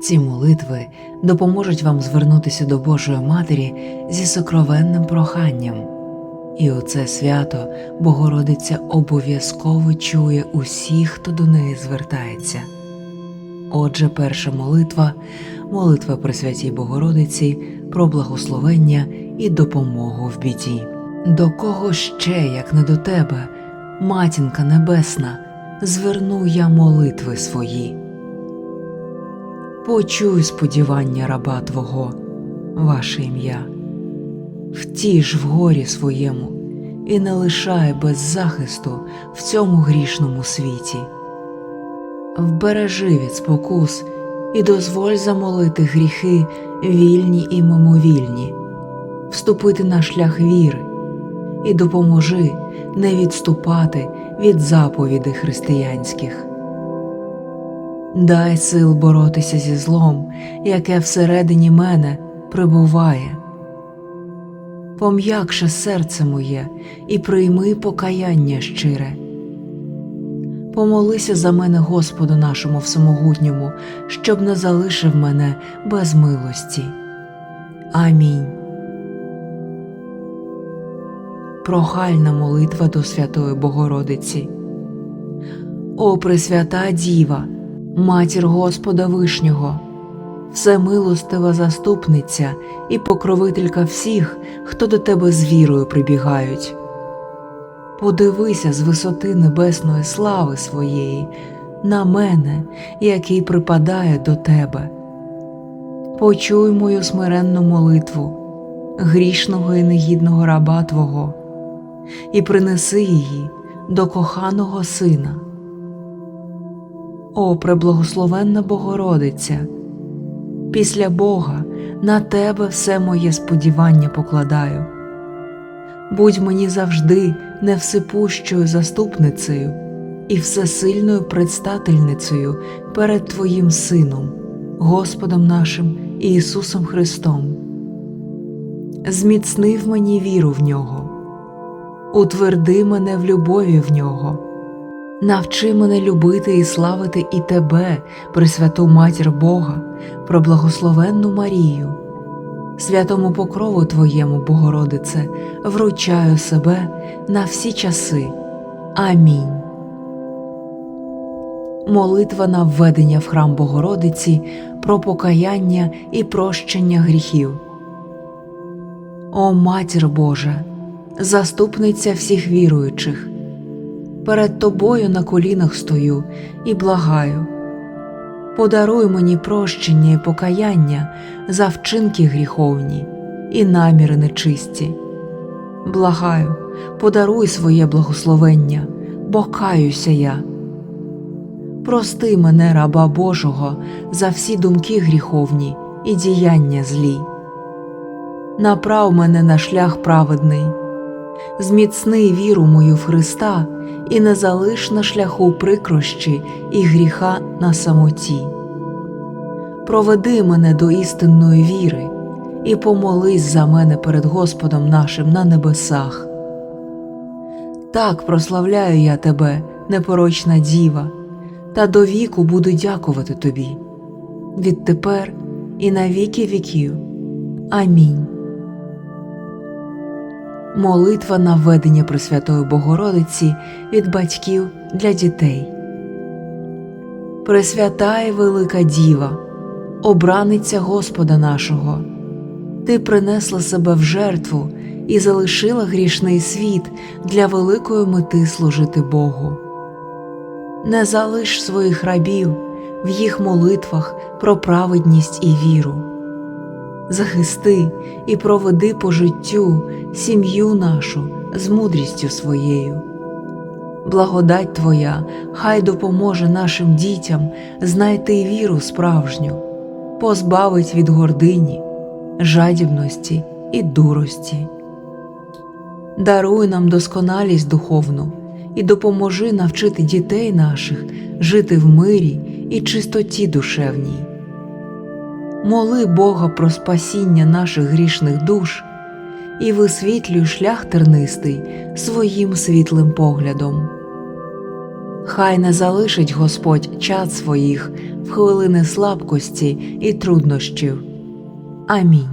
Ці молитви допоможуть вам звернутися до Божої Матері зі сокровенним проханням. І у це свято Богородиця обов'язково чує усіх, хто до неї звертається. Отже, перша молитва молитва при святій Богородиці про благословення і допомогу в біді. До кого ще, як не до тебе, матінка небесна, зверну я молитви свої. Почуй сподівання раба Твого, ваше ім'я, втіж в горі своєму і не лишай без захисту в цьому грішному світі. Вбережи від спокус і дозволь замолити гріхи вільні і мимовільні, вступити на шлях віри і допоможи не відступати від заповідей християнських. Дай сил боротися зі злом, яке всередині мене прибуває. Пом'якше серце моє і прийми покаяння щире. Помолися за мене Господу нашому всемогутньому, щоб не залишив мене без милості. Амінь. Прохальна молитва до Святої Богородиці. О Пресвята Діва, Матір Господа Вишнього, всемилостива заступниця і покровителька всіх, хто до тебе з вірою прибігають. Подивися з висоти небесної слави своєї на мене, який припадає до тебе. Почуй мою смиренну молитву, грішного і негідного раба Твого, і принеси її до коханого Сина. О, преблагословенна Богородиця, після Бога на тебе все моє сподівання покладаю. Будь мені завжди невсипущою заступницею і всесильною предстательницею перед Твоїм Сином, Господом нашим Ісусом Христом. Зміцнив мені віру в Нього, утверди мене в любові в Нього. Навчи мене любити і славити і Тебе, Пресвяту Матір Бога, про благословенну Марію. Святому покрову Твоєму, Богородице, вручаю себе на всі часи. Амінь. Молитва на введення в храм Богородиці про покаяння і прощення гріхів. О Матір Божа, заступниця всіх віруючих, перед Тобою на колінах стою і благаю. Подаруй мені прощення і покаяння за вчинки гріховні і наміри нечисті. Благаю, подаруй своє благословення, бо каюся я. Прости мене, раба Божого, за всі думки гріховні і діяння злі. Направ мене на шлях праведний, зміцни віру мою в Христа і не залиш на шляху прикрощі і гріха на самоті. Проведи мене до істинної віри і помолись за мене перед Господом нашим на небесах. Так прославляю я тебе, непорочна діва, та до віку буду дякувати тобі. Відтепер і на віки віків. Амінь. Молитва на введення Пресвятої Богородиці від батьків для дітей. Пресвята і велика Діва, обраниця Господа нашого, Ти принесла себе в жертву і залишила грішний світ для великої мети служити Богу. Не залиш своїх рабів в їх молитвах про праведність і віру захисти і проведи по життю сім'ю нашу з мудрістю своєю. Благодать Твоя хай допоможе нашим дітям знайти віру справжню, позбавить від гордині, жадібності і дурості. Даруй нам досконалість духовну і допоможи навчити дітей наших жити в мирі і чистоті душевній моли Бога про спасіння наших грішних душ і висвітлюй шлях тернистий своїм світлим поглядом. Хай не залишить Господь чад своїх в хвилини слабкості і труднощів. Амінь.